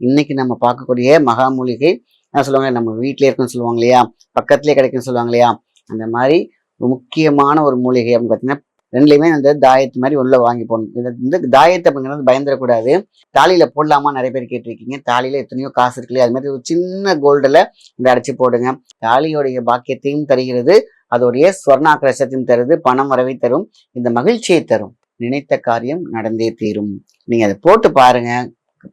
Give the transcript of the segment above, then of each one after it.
இன்னைக்கு நம்ம பார்க்கக்கூடிய மகாமூலிகை என்ன சொல்லுவாங்க நம்ம வீட்டிலே இருக்குன்னு சொல்லுவாங்க இல்லையா? பக்கத்துலேயே கிடைக்குன்னு சொல்லுவாங்க இல்லையா? அந்த மாதிரி முக்கியமான ஒரு மூலிகை அப்படின்னு பார்த்தீங்கன்னா ரெண்டுலையுமே அந்த தாயத்து மாதிரி உள்ள வாங்கி போடணும். இது இந்த தாயத்தை அப்படிங்கிறது பயந்துடக்கூடாது. தாலியில போடலாமா நிறைய பேர் கேட்டிருக்கீங்க. தாலியில எத்தனையோ காசு இருக்கு இல்லையா அது மாதிரி ஒரு சின்ன கோல்டில் இந்த அடைச்சி போடுங்க. தாலியோடைய பாக்கியத்தையும் தருகிறது. அதோடைய ஸ்வர்ணாக்கிரசத்தையும் தருது. பணம் வரவை தரும். இந்த மகிழ்ச்சியை தரும். நினைத்த காரியம் நடந்தே தீரும். நீங்க அதை போட்டு பாருங்க.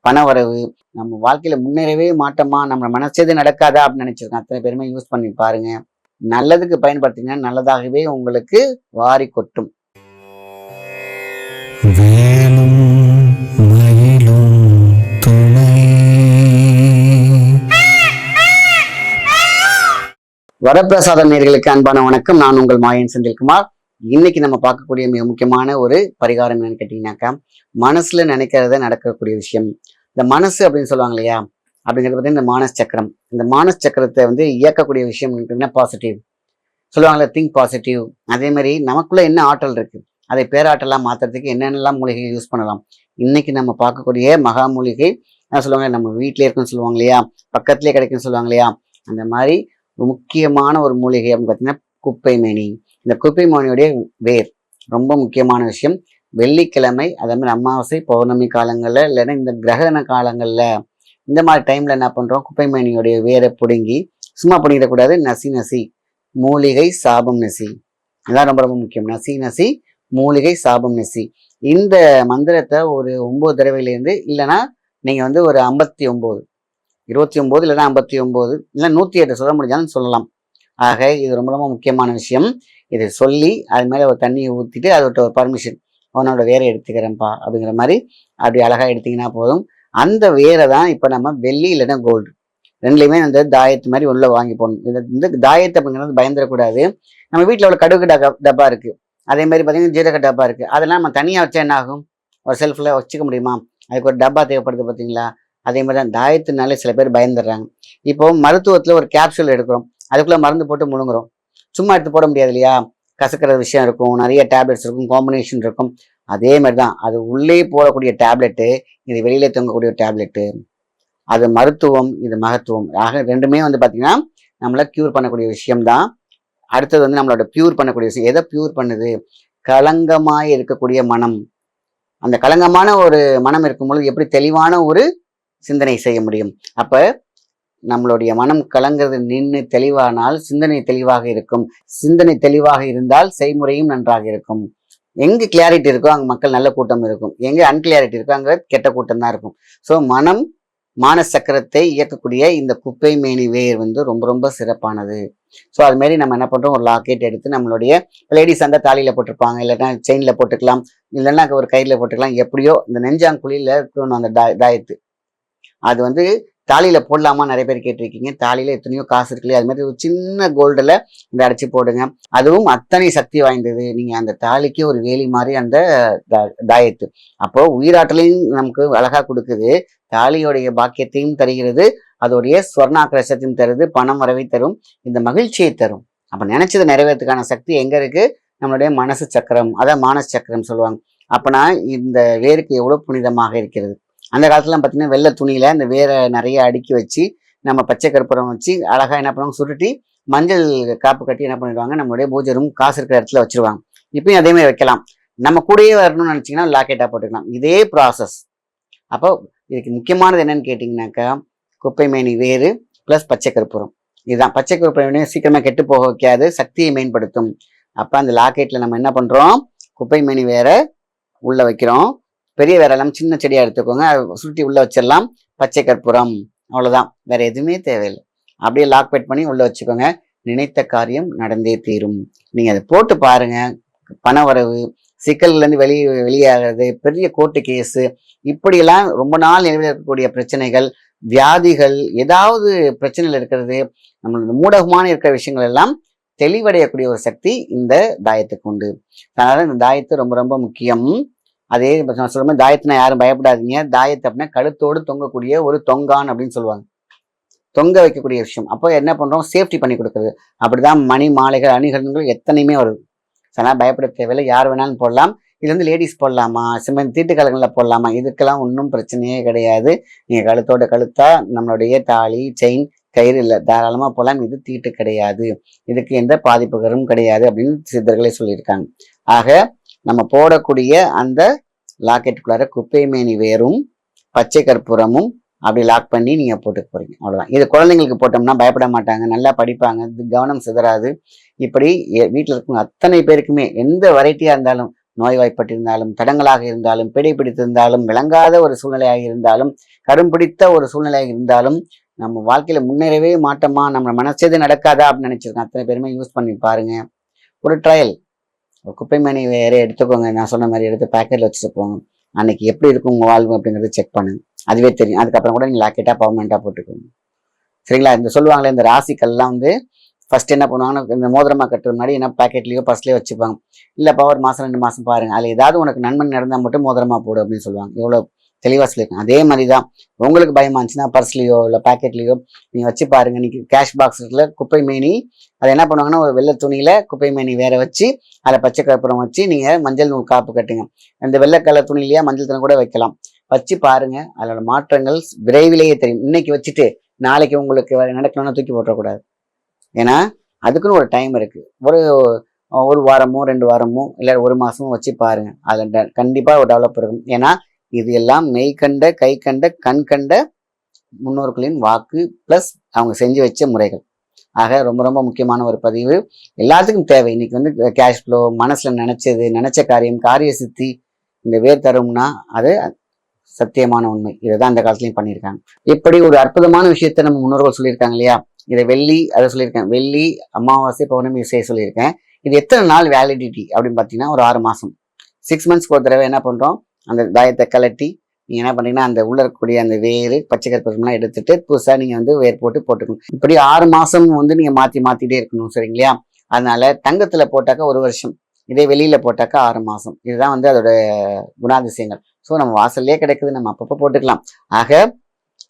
பண வரவு நம்ம வாழ்க்கையில முன்னேறவே மாட்டோமா? நம்ம மனசேது நடக்காதா? அப்படின்னு நினைச்சிருக்கோம் அத்தனை பேருமே யூஸ் பண்ணி பாருங்க. நல்லதுக்கு பயன்படுத்திங்கன்னா நல்லதாகவே உங்களுக்கு வாரி கொட்டும். வேலும் மயிலும் துணை. வரப்பிரசாத நேர்களுக்கு அன்பான வணக்கம். நான் உங்கள் மாயன் செந்தில்குமார். இன்னைக்கு நம்ம பார்க்கக்கூடிய மிக முக்கியமான ஒரு பரிகாரம் என்னன்னு கேட்டீங்கன்னாக்கா மனசுல நினைக்கிறத நடக்கக்கூடிய விஷயம். இந்த மனசு அப்படின்னு சொல்லுவாங்க இல்லையா? அப்படிங்கிறது பார்த்தீங்கன்னா இந்த மானஸ் சக்கரம். இந்த மானஸ் சக்கரத்தை வந்து இயக்கக்கூடிய விஷயம் என்ன பாசிட்டிவ் சொல்லுவாங்கல்ல திங்க் பாசிட்டிவ் அதே மாதிரி நமக்குள்ள என்ன ஆற்றல் இருக்கு? அதை பேராற்றலாம் மாத்துறதுக்கு என்னென்னலாம் மூலிகைகள் யூஸ் பண்ணலாம்? இன்னைக்கு நம்ம பார்க்கக்கூடிய மகா மூலிகை என்ன சொல்லுவாங்க நம்ம வீட்டிலே இருக்குன்னு சொல்லுவாங்க இல்லையா? பக்கத்துலேயே கிடைக்குன்னு சொல்லுவாங்க இல்லையா? அந்த மாதிரி முக்கியமான ஒரு மூலிகை அப்படின்னு பார்த்தீங்கன்னா குப்பை மேனி. இந்த குப்பைமானியுடைய வேர். ரொம்ப முக்கியமான விஷயம். வெள்ளிக்கிழமை அதே மாதிரி அமாவாசை பௌர்ணமி காலங்களில் இல்லைன்னா இந்த கிரகண காலங்களில் இந்த மாதிரி டைமில் என்ன பண்ணுறோம் குப்பை மேனியுடைய வேரை பிடுங்கி சும்மா பிடிக்கிடக்கூடாது நசி நசி. மூலிகை சாபம் நசி. அதான் ரொம்ப ரொம்ப முக்கியம். நசி நசி மூலிகை சாபம் நசி. இந்த மந்திரத்தை ஒரு ஒம்பது தடவையிலேருந்து இல்லைன்னா நீங்கள் வந்து ஒரு ஐம்பத்தி ஒம்பது இருபத்தி ஒம்பது இல்லைன்னா ஐம்பத்தி ஒம்பது இல்லை நூற்றி எட்டு சொல்ல முடிஞ்சாலும் சொல்லலாம். ஆக இது ரொம்ப ரொம்ப முக்கியமான விஷயம். இதை சொல்லி அது மேலே ஒரு தண்ணியை ஊற்றிட்டு அதோட ஒரு பர்மிஷன் உன்னோட வேரை எடுத்துக்கிறேன்ப்பா அப்படிங்கிற மாதிரி அப்படி அழகாக எடுத்திங்கன்னா போதும். அந்த வேரை தான் இப்போ நம்ம வெள்ளி இல்லைன்னா கோல்டு ரெண்டுலையுமே அந்த தாயத்து மாதிரி உள்ளே வாங்கி போகணும் இது இந்த தாயத்தை அப்படிங்கிறது பயந்துடக்கூடாது. நம்ம வீட்டில் உள்ள கடுகு டக்கா டப்பா இருக்குது அதே மாதிரி பார்த்தீங்கன்னா ஜீரக டப்பா இருக்குது அதெல்லாம் நம்ம தனியாக வச்சா என்ன ஆகும்? ஒரு செல்ஃபில் வச்சுக்க முடியுமா? அதுக்கு ஒரு டப்பா தேவைப்படுது பார்த்தீங்களா அதே மாதிரி தான் தாயத்துனாலே சில பேர் பயந்துடுறாங்க. இப்போ மருத்துவத்தில் ஒரு கேப்சூல் எடுக்கிறோம். அதுக்குள்ளே மருந்து போட்டு முழுங்குறோம். சும்மா எடுத்து போட முடியாது இல்லையா? கசக்கிற விஷயம் இருக்கும் நிறைய டேப்லெட்ஸ் இருக்கும் காம்பினேஷன் இருக்கும். அதே மாதிரி தான் அது உள்ளே போடக்கூடிய டேப்லெட்டு இது வெளியிலே தொங்கக்கூடிய டேப்லெட்டு அது மருத்துவம் இது மகத்துவம். ஆக ரெண்டுமே வந்து பார்த்திங்கன்னா நம்மளை க்யூர் பண்ணக்கூடிய விஷயம்தான். அடுத்தது வந்து நம்மளோட பியூர் பண்ணக்கூடிய விஷயம். எதை பியூர் பண்ணுது? கலங்கமாக இருக்கக்கூடிய மனம். அந்த களங்கமான ஒரு மனம் இருக்கும் பொழுது எப்படி தெளிவான ஒரு சிந்தனை செய்ய முடியும்? அப்போ நம்மளுடைய மனம் கலங்கிறது நின்று தெளிவானால் சிந்தனை தெளிவாக இருக்கும். சிந்தனை தெளிவாக இருந்தால் செய்முறையும் நன்றாக இருக்கும். எங்கே கிளாரிட்டி இருக்கோ அங்க மக்கள் நல்ல கூட்டம் இருக்கும். எங்க அன்கிளியாரிட்டி இருக்கோ அங்க கெட்ட கூட்டம் தான் இருக்கும். ஸோ மனம் மான சக்கரத்தை இயக்கக்கூடிய இந்த குப்பை மேனி வேர் வந்து ரொம்ப ரொம்ப சிறப்பானது. ஸோ அது மாதிரி நம்ம என்ன பண்றோம்? ஒரு லாக்கெட் எடுத்து நம்மளுடைய லேடிஸ் அந்த தாலியில போட்டிருப்பாங்க. இல்லைன்னா செயின்ல போட்டுக்கலாம். இல்லைன்னா ஒரு கயிறுல போட்டுக்கலாம். எப்படியோ இந்த நெஞ்சாங்குழியில இருக்கணும் அந்த டா தாயத்து. அது வந்து தாலியில் போடலாமா? நிறைய பேர் கேட்டிருக்கீங்க. தாலியில் எத்தனையோ காசு இருக்குல்லையே அது மாதிரி ஒரு சின்ன கோல்டில் இந்த அடைச்சி போடுங்க. அதுவும் அத்தனை சக்தி வாய்ந்தது. நீங்கள் அந்த தாலிக்கு ஒரு வேலி மாதிரி அந்த தா- தாயத்து அப்போ உயிராற்றலையும் நமக்கு அழகாக கொடுக்குது. தாலியோடைய பாக்கியத்தையும் தருகிறது. அதோடைய ஸ்வர்ணாக்கிரசத்தையும் தருது. பணம் வரவை தரும். இந்த மகிழ்ச்சியை தரும். அப்போ நினைச்சதை நிறைவேறதுக்கான சக்தி எங்கே இருக்குது நம்மளுடைய மனசு சக்கரம். அதான் மானச சக்கரம் சொல்லுவாங்க. அப்போனா இந்த வேருக்கு எவ்வளோ புனிதமாக இருக்கிறது? அந்த காலத்துலாம் பார்த்தீங்கன்னா வெள்ளை துணியில் இந்த வேரை நிறைய அடுக்கி வச்சு நம்ம பச்சை கற்பூரம் வச்சு அழகாக என்ன பண்ணுவாங்க சுருட்டி மஞ்சள் காப்பு கட்டி என்ன பண்ணிடுவாங்க நம்மளுடைய பூஜை ரூம் காசு இருக்கிற இடத்துல வச்சிருவாங்க. இப்பயும் அதேமாதிரி வைக்கலாம். நம்ம கூடயே வரணும்னு நினச்சிங்கன்னா லாக்கெட்டாக போட்டுக்கலாம். இதே ப்ராசஸ் அப்போ இதுக்கு முக்கியமானது என்னன்னு கேட்டிங்கனாக்கா குப்பை மேனி வேறு ப்ளஸ் பச்சை கற்பூரம். இதுதான். பச்சை கற்பூரம் சீக்கிரமாக கெட்டு போக வைக்காது சக்தியை மேம்படுத்தும். அப்போ அந்த லாக்கெட்டில் நம்ம என்ன பண்ணுறோம் குப்பை மேனி வேற உள்ளே வைக்கிறோம். பெரிய வேற சின்ன செடியா எடுத்துக்கோங்க. அதை சுருட்டி உள்ள வச்சிடலாம். பச்சை கற்பூரம் அவ்வளவுதான். வேற எதுவுமே தேவையில்லை. அப்படியே லாக் பெட் பண்ணி உள்ள வச்சுக்கோங்க. நினைத்த காரியம் நடந்தே தீரும். நீங்க அதை போட்டு பாருங்க. பண வரவு சிக்கல்லேருந்து வெளியே வெளியாகிறது பெரிய கோர்ட்டு கேஸு இப்படியெல்லாம் ரொம்ப நாள் நிலவில் இருக்கக்கூடிய பிரச்சனைகள் வியாதிகள் ஏதாவது பிரச்சனைகள் இருக்கிறது நம்மளோட மூடகமான இருக்கிற விஷயங்கள் எல்லாம் தெளிவடையக்கூடிய ஒரு சக்தி இந்த தாயத்துக்கு உண்டு. அதனால இந்த தாயத்து ரொம்ப ரொம்ப முக்கியம். அதே நான் சொல்ற மாதிரி தாயத்தினா யாரும் பயப்படாதீங்க. தாயத்தை அப்படின்னா கழுத்தோடு தொங்கக்கூடிய ஒரு தொங்கான் அப்படின்னு சொல்லுவாங்க. தொங்க வைக்கக்கூடிய விஷயம். அப்போ என்ன பண்றோம்? சேஃப்டி பண்ணி கொடுக்குறது. அப்படிதான் மணி மாலைகள் அணிகலன்கள் எத்தனையுமே வருது அதனால் பயப்பட தேவையில்லை. யார் வேணாலும் போடலாம். இது வந்து லேடிஸ் போடலாமா? சிமெண்ட் தீட்டு கலங்களில் போடலாமா? இதுக்கெல்லாம் ஒன்றும் பிரச்சனையே கிடையாது. நீங்கள் கழுத்தோட கழுத்தா நம்மளுடைய தாலி செயின் கயிறு இல்லை தாராளமாக போகலாம் இது தீட்டு கிடையாது. இதுக்கு எந்த பாதிப்புகளும் கிடையாது அப்படின்னு சித்தர்களே சொல்லியிருக்காங்க. ஆக நம்ம போடக்கூடிய அந்த லாக்கெட்டுக்குள்ளார குப்பைமேனி வேரும் பச்சை கற்பூரமும் அப்படி லாக் பண்ணி நீங்கள் போட்டுக்க போகிறீங்க அவ்வளோதான் இது குழந்தைங்களுக்கு போட்டோம்னா பயப்பட மாட்டாங்க. நல்லா படிப்பாங்க. இது கவனம் சிதறாது. இப்படி வீட்டில் இருக்கும் அத்தனை பேருக்குமே எந்த வெரைட்டியாக இருந்தாலும் நோய்வாய்ப்பட்டிருந்தாலும் தடங்களாக இருந்தாலும் பிடை பிடித்திருந்தாலும் விளங்காத ஒரு சூழ்நிலையாக இருந்தாலும் கரும்பிடித்த ஒரு சூழ்நிலையாக இருந்தாலும் நம்ம வாழ்க்கையில் முன்னேறவே மாட்டோமா? நம்ம மனசேது நடக்காதா? அப்படின்னு நினச்சிருக்கோம் அத்தனை பேருமே யூஸ் பண்ணி பாருங்கள் ஒரு ட்ரையல் குப்பை மணி வேற எடுத்துக்கோங்க. நான் சொன்ன மாதிரி எடுத்து பேக்கெட்ல வச்சுட்டு போங்க அன்னைக்கு எப்படி இருக்கும் உங்க வாழ்வு அப்படிங்கறத செக் பண்ணுங்க அதுவே தெரியும். அதுக்கப்புறம் கூட நீங்க லாக்கெட்டா பர்மனெண்டா போட்டுக்கோங்க. சரிங்களா? இந்த சொல்லுவாங்களே இந்த ராசிக்கள்லாம் வந்து ஃபர்ஸ்ட் என்ன பண்ணுவாங்கன்னா இந்த மோதிரமா கட்டுற முன்னாடி என்ன பாக்கெட்லயோ பர்ஸ்லயோ வச்சுப்பாங்க. இல்லப்பா ஒரு மாசம் ரெண்டு மாசம் பாருங்க. அதுல ஏதாவது உனக்கு நன்மை நடந்தா மட்டும் மோதிரமா போடு அப்படின்னு சொல்லுவாங்க. எவ்வளோ தெளிவாக சொல்லியிருக்கேன். அதே மாதிரி தான் உங்களுக்கு பயமா இருந்துச்சுன்னா பர்ஸ்லையோ இல்லை பாக்கெட்லயோ நீங்கள் வச்சு பாருங்க. இன்னைக்கு கேஷ் பாக்ஸில் குப்பை மேனி அதை என்ன பண்ணுவாங்கன்னா ஒரு வெள்ளை துணியில குப்பை மேனி வேற வச்சு அதில் பச்சை கற்பூரம் வச்சு நீங்கள் மஞ்சள் நூல் காப்பு கட்டுங்க. அந்த வெள்ளை கலர் துணியிலேயே மஞ்சள் தண்ணி கூட வைக்கலாம். வச்சு பாருங்க. அதோட மாற்றங்கள் விரைவிலேயே தெரியும். இன்னைக்கு வச்சுட்டு நாளைக்கு உங்களுக்கு நடக்கணும்னா தூக்கி போட்டக்கூடாது ஏன்னா அதுக்குன்னு ஒரு டைம் இருக்கு. ஒரு ஒரு வாரமோ ரெண்டு வாரமோ இல்லை ஒரு மாசமோ வச்சு பாருங்க. அதில் கண்டிப்பாக ஒரு டெவலப் இருக்கும். ஏன்னா இது எல்லாம் மெய் கண்ட கை கண்ட கண் கண்ட முன்னோர்களின் வாக்கு ப்ளஸ் அவங்க செஞ்சு வச்ச முறைகள். ஆக ரொம்ப ரொம்ப முக்கியமான ஒரு பதிவு. எல்லாத்துக்கும் தேவை. இன்னைக்கு வந்து கேஷ் ஃப்ளோ மனசுல நினைச்சது நினைச்ச காரியம் காரிய சித்தி இந்த வேர் தரும்னா அது சத்தியமான உண்மை. இதை தான் அந்த காலத்துலயும் பண்ணியிருக்காங்க. இப்படி ஒரு அற்புதமான விஷயத்தை நம்ம முன்னோர்கள் சொல்லியிருக்காங்க இல்லையா? இதை வெள்ளி அதை சொல்லியிருக்கேன். வெள்ளி அமாவாசை பௌர்ணமி செய்ய சொல்லியிருக்கேன். இது எத்தனை நாள் வேலிடிட்டி அப்படின்னு பார்த்தீங்கன்னா ஒரு ஆறு மாசம். சிக்ஸ் மந்த்ஸ்க்கு ஒரு தடவை என்ன பண்றோம்? அந்த தாயத்தை கலட்டி நீங்க என்ன பண்ணீங்கன்னா அந்த உள்ள இருக்கக்கூடிய அந்த வேறு பச்சை கற்பூரம்லாம் எடுத்துட்டு புதுசாக நீங்கள் வந்து வேர் போட்டு போட்டுக்கணும். இப்படி ஆறு மாதம் வந்து நீங்கள் மாற்றி மாற்றிட்டே இருக்கணும் சரிங்களா? அதனால தங்கத்தில் போட்டாக்கா ஒரு வருஷம் இதே வெளியில் போட்டாக்கா ஆறு மாதம் இதுதான் வந்து அதோட குணாதிசயங்கள். ஸோ நம்ம வாசல்லே கிடைக்குது நம்ம அப்பப்போ போட்டுக்கலாம். ஆக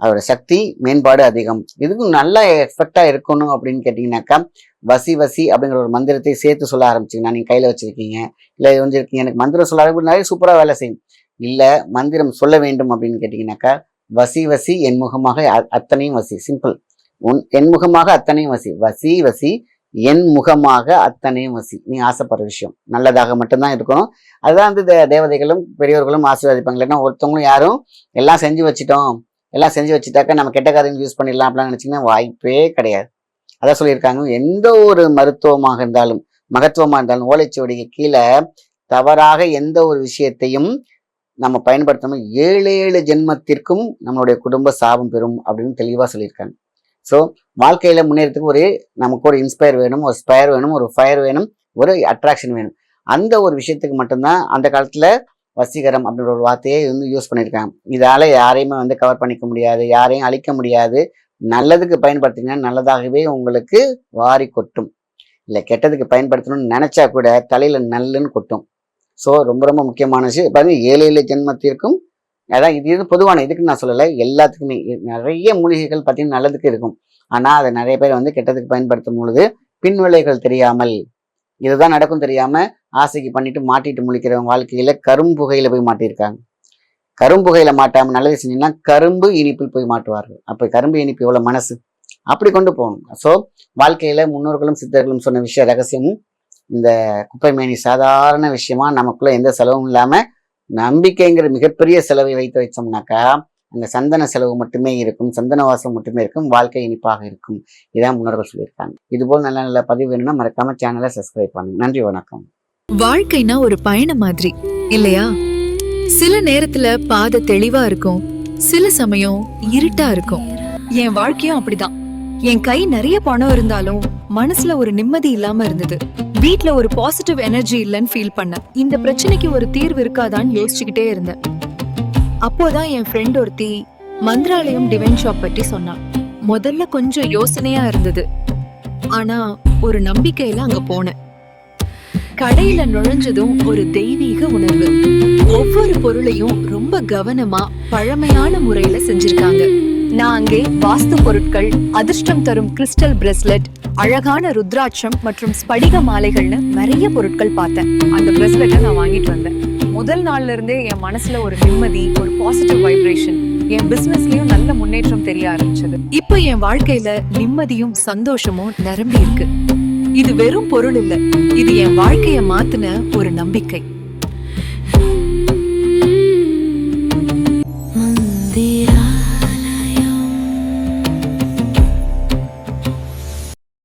அதோட சக்தி மேம்பாடு அதிகம். இதுக்கும் நல்லா எஃபெக்டா இருக்கணும் அப்படின்னு கேட்டீங்கன்னாக்கா வசி வசி அப்படிங்கிற ஒரு மந்திரத்தை சேர்த்து சொல்ல ஆரம்பிச்சிங்கன்னா நீங்க கையில வச்சிருக்கீங்க இல்ல வந்திருக்கீங்க எனக்கு மந்திரம் சொல்ல ஆரம்பிச்சு நிறைய சூப்பரா வேலை செய்யும். இல்ல மந்திரம் சொல்ல வேண்டும் அப்படின்னு கேட்டீங்கன்னாக்கா வசி வசி என் முகமாக அத்தனையும் வசி. சிம்பிள் உன் என் முகமாக அத்தனையும் வசி. வசி வசி என் முகமாக அத்தனையும் வசி. நீ ஆசைப்படுற விஷயம். நல்லதாக மட்டும்தான் இருக்கணும். அதுதான் வந்து தே- தேவதைகளும் பெரியவர்களும் ஆசீர்வதிப்பாங்க இல்லைன்னா ஒருத்தவங்களும் யாரும் எல்லாம் செஞ்சு வச்சிட்டோம். எல்லாம் செஞ்சு வச்சுட்டாக்கா நம்ம கெட்ட காரியம் யூஸ் பண்ணிடலாம் அப்படிலாம் நினைச்சீங்கன்னா வாய்ப்பே கிடையாது. அதான் சொல்லியிருக்காங்க. எந்த ஒரு மருத்துவமாக இருந்தாலும் மகத்துவமா இருந்தாலும் ஓலைச்சுவடிக்கு கீழே தவறாக எந்த ஒரு விஷயத்தையும் நம்ம பயன்படுத்தாமல் ஏழு ஏழு ஜென்மத்திற்கும் நம்மளுடைய குடும்ப சாபம் பெறும் அப்படின்னு தெளிவா சொல்லியிருக்காங்க. ஸோ வாழ்க்கையில முன்னேறதுக்கு ஒரு நமக்கு ஒரு இன்ஸ்பயர் வேணும் ஒரு ஸ்பயர் வேணும் ஒரு ஃபயர் வேணும் ஒரு அட்ராக்ஷன் வேணும். அந்த ஒரு விஷயத்துக்கு மட்டும்தான் அந்த காலத்துல வசீகரம் அப்படின்ற ஒரு வார்த்தையை வந்து யூஸ் பண்ணியிருக்காங்க. இதால யாரையுமே வந்து கவர் பண்ணிக்க முடியாது யாரையும் அழிக்க முடியாது. நல்லதுக்கு பயன்படுத்திங்கன்னா நல்லதாகவே உங்களுக்கு வாரி கொட்டும். இல்லை கெட்டதுக்கு பயன்படுத்தணும்னு நினச்சா கூட தலையில் நல்லுன்னு கொட்டும். ஸோ ரொம்ப ரொம்ப முக்கியமான விஷயம். பாருங்க ஏழு ஏழு ஜென்மத்திற்கும் அதான் இது இது பொதுவான இதுக்கு நான் சொல்லலை எல்லாத்துக்குமே நிறைய மூலிகைகள் பார்த்தீங்கன்னா நல்லதுக்கு இருக்கும். ஆனால் அதை நிறைய பேர் வந்து கெட்டதுக்கு பயன்படுத்தும் பொழுது பின்விளைகள் தெரியாமல் இதுதான் நடக்கும் தெரியாமல் ஆசைக்கு பண்ணிட்டு மாட்டிட்டு முழிக்கிறவங்க வாழ்க்கையில கரும்புகையில போய் மாட்டியிருக்காங்க. கரும்புகையில மாட்டாம நல்லது செஞ்சீங்கன்னா கரும்பு இனிப்பில் போய் மாட்டுவார்கள். அப்ப கரும்பு இனிப்பு எவ்வளவு மனசு? அப்படி கொண்டு போகணும். ஸோ வாழ்க்கையில முன்னோர்களும் சித்தர்களும் சொன்ன விஷய ரகசியமும் இந்த குப்பைமேனி சாதாரண விஷயமா நமக்குள்ள எந்த செலவும் இல்லாம நம்பிக்கைங்கிற மிகப்பெரிய செலவை வைத்து வச்சோம்னாக்கா அந்த சந்தன செலவு மட்டுமே இருக்கும் சந்தன வாசம் மட்டுமே இருக்கும் வாழ்க்கை இனிப்பாக இருக்கும். இதான் முன்னோர்கள் சொல்லியிருக்காங்க. இதுபோல் நல்ல நல்ல பதிவு வேணும்னா மறக்காம சேனலை சப்ஸ்கிரைப் பண்ணுங்க. நன்றி வணக்கம். வாழ்க்கைனா ஒரு பயணம் மாதிரி இல்லையா? சில நேரத்துல பாதை தெளிவா இருக்கும் சில சமயம் இருட்டா இருக்கும். என் வாழ்க்கையும் அப்படிதான். என் கை நிறைய பணம் இருந்தாலும் மனசுல ஒரு நிம்மதி இல்லாம இருந்தது. வீட்ல ஒரு பாசிட்டிவ் எனர்ஜி இல்லைன்னு ஃபீல் பண்ணேன். இந்த பிரச்சனைக்கு ஒரு தீர்வு இருக்காதான்னு யோசிச்சுக்கிட்டே இருந்தேன். அப்போதான் என் ஃப்ரெண்ட் ஒருத்தி மந்திராலயம் டிவைன் ஷாப் பற்றி சொன்னான் முதல்ல கொஞ்சம் யோசனையா இருந்தது. ஆனா ஒரு நம்பிக்கையில அங்க போனேன். கடையில நுழைஞ்சதும் ஒரு தெய்வீக உணர்வு. ஒவ்வொரு பொருளையும் ரொம்ப கவனமா பழமையான முறையில செஞ்சிருக்காங்க. நான் அங்கே வாஸ்து பொருட்கள் அதிர்ஷ்டம் தரும் கிறிஸ்டல் பிரஸ்லெட் அழகான ருத்ராட்சம் மற்றும் ஸ்படிக மாலைகள்னு நிறைய பொருட்கள் பார்த்தேன். அந்த பிரஸ்லெட்டை நான் வாங்கிட்டு வந்தேன். முதல் நாள்ல இருந்தே என் மனசுல ஒரு நிம்மதி ஒரு பாசிட்டிவ் வைப்ரேஷன் என் பிசினஸ்லயும் நல்ல முன்னேற்றம் தெரிய ஆரம்பிச்சது. இப்போ என் வாழ்க்கையில நிம்மதியும் சந்தோஷமும் நிரம்பி இருக்கு இது வெறும் பொருள் இல்ல. இது என் வாழ்க்கையை மாத்தின ஒரு நம்பிக்கை.